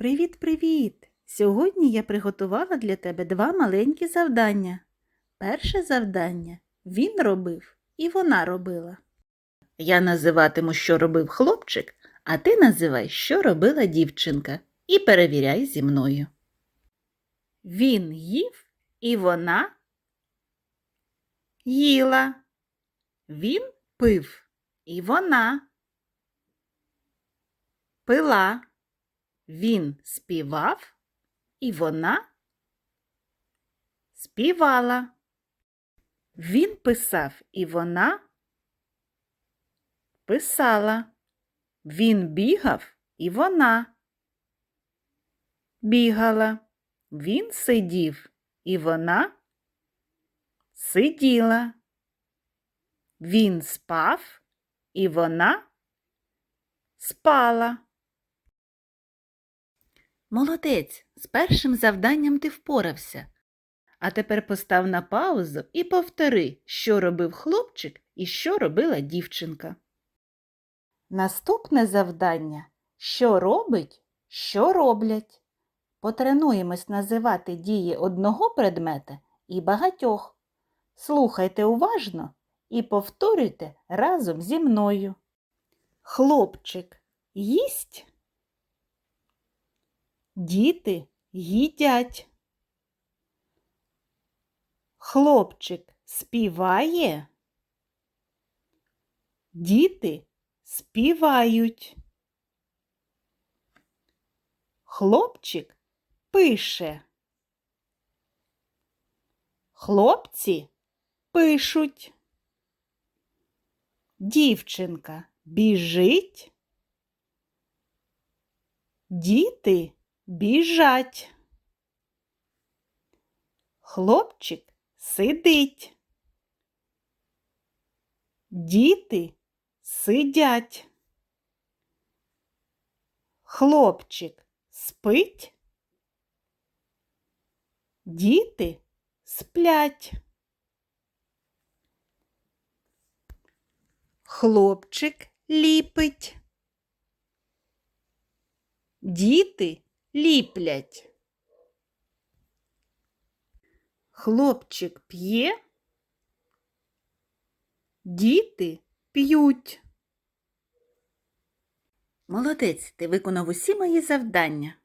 Привіт-привіт! Сьогодні я приготувала для тебе два маленькі завдання. Перше завдання він робив і вона робила. Я називатиму, що робив хлопчик, а ти називай, що робила дівчинка, і перевіряй зі мною. Він їв і вона їла. Він пив і вона пила. Він співав, і вона співала. Він писав, і вона писала. Він бігав, і вона бігала. Він сидів, і вона сиділа. Він спав, і вона спала. Молодець, з першим завданням ти впорався. А тепер постав на паузу і повтори, що робив хлопчик і що робила дівчинка. Наступне завдання що робить, що роблять. Потренуємось називати дії одного предмета і багатьох. Слухайте уважно і повторюйте разом зі мною. Хлопчик їсть. Діти їдять. Хлопчик співає. Діти співають. Хлопчик пише. Хлопці пишуть. Дівчинка біжить. Діти біжать. Хлопчик сидить. Діти сидять. Хлопчик спить. Діти сплять. Хлопчик ліпить. Діти ліплять. Хлопчик п'є. Діти п'ють. Молодець, ти виконав усі мої завдання.